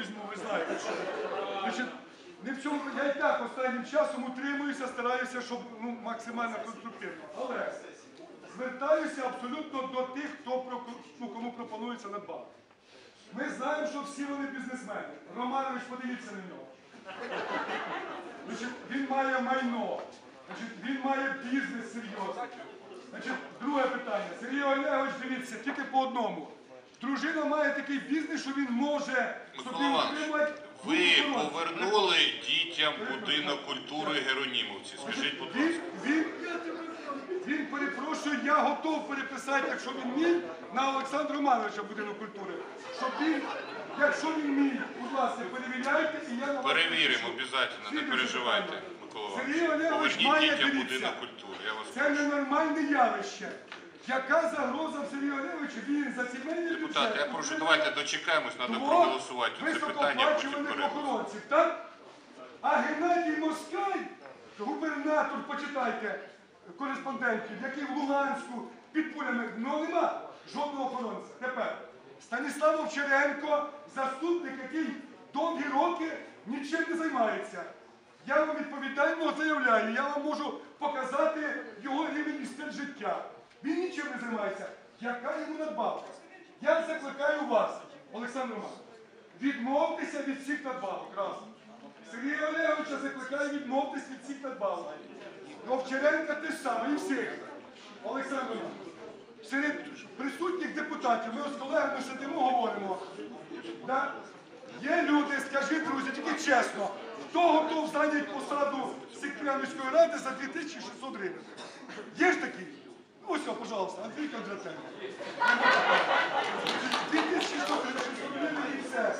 візьму, ви знаєте. Значить, не в цьому, я і так останнім часом утримуюся, стараюся, щоб ну, максимально конструктивно. Але звертаюся абсолютно до тих, хто ну, кому пропонується надбавка. Ми знаємо, що всі вони бізнесмени. Романович, подивіться на нього. Значить, він має майно, значить, він має бізнес серйозний. Значить, друге питання. Сергій Олегович, дивіться, тільки по одному. Дружина має такий бізнес, що він може собі Микола Іванович, утримати. ви повернули дітям будинок культури Геронімовці. Скажіть, будь Він, ласка. він, він перепрошую, я готов переписати, якщо він мій, на Олександра Романовича будинок культури. Щоб він, якщо він мій, будь ласка, перевіряйте і я на вас Перевіримо підпишу. обов'язково, не переживайте. Микола Сергій Іванович. Олегович Поверніть має, дітям дивіться, будинок культури. Я вас Це прошу. ненормальне явище. Яка загроза в Сергію Олеговичу? Він за сімейний Депутати, бюджет я прошу, давайте дочекаємось, треба проголосувати це питання, потім перейдемо. охоронців, так? А Геннадій Москаль, губернатор, почитайте кореспондентів, який в Луганську під пулями, ну нема жодного охоронця. Тепер Станіслав Овчаренко, заступник, який довгі роки нічим не займається. Я вам відповідально заявляю, я вам можу показати його рівень і стиль життя. Він нічим не займається. Яка йому надбавка? Я закликаю вас, Олександр Романович, відмовтеся від всіх надбавок. Раз. Сергія Олеговича закликаю відмовтеся від всіх надбавок. Овчаренка те ж саме, і всіх. Олександр Романович, серед присутніх депутатів, ми з колегами сидимо, говоримо. Да? Є люди, скажіть, друзі, тільки чесно, хто готов зайняти посаду секретаря міської ради за 2600 гривень? Є ж такі? Ну, о, пожалуйста, Андрій Кондратенко. 2600 гривень і все.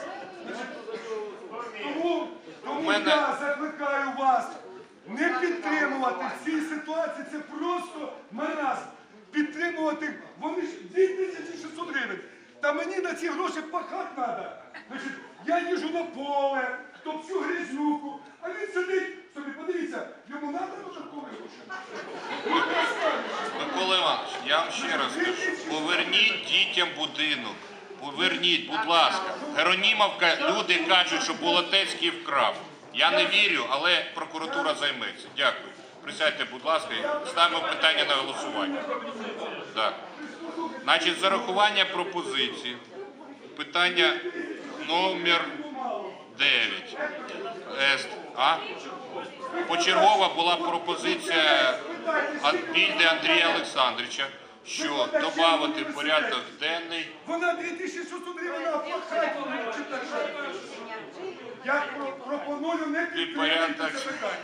Тому, тому я закликаю вас не підтримувати в цій ситуації. Це просто маразм. Підтримувати, вони ж 2600 гривень. Та мені на ці гроші пахати треба. Я їжу на поле, топчу грязюку, а він сидить собі, подивіться, йому треба додаткові гроші. Микола Іванович, я вам ще раз кажу, поверніть дітям будинок. Поверніть, будь ласка. Геронімовка, люди кажуть, що Болотецький вкрав. Я не вірю, але прокуратура займеться. Дякую. Присядьте, будь ласка, ставимо питання на голосування. Так. Значить, зарахування пропозиції. Питання номер 9. Ест. А? Почергова була пропозиція від Андрія Олександровича, що додати в порядок денний. Вона 2600 гривень, так? Я пропоную не підтримувати порядок. це питання.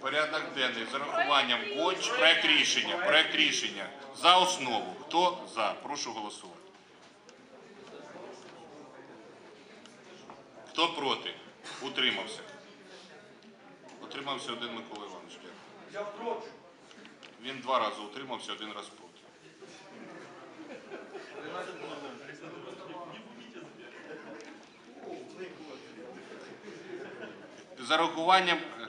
Порядок денний з урахуванням конч, проект рішення, проект рішення за основу. Хто за? Прошу голосувати. Хто проти? Утримався. Утримався один Микола Іванович. Дякую. Я проти. Він два рази утримався, один раз проти. З урахуванням. е,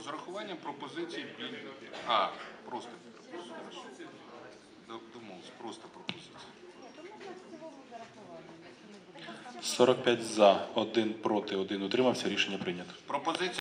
З урахуванням пропозицій. А, просто пропозиції. Домовився, просто пропозиції. 45 за, 1 проти, 1 утримався. Рішення прийнято. Пропозиція.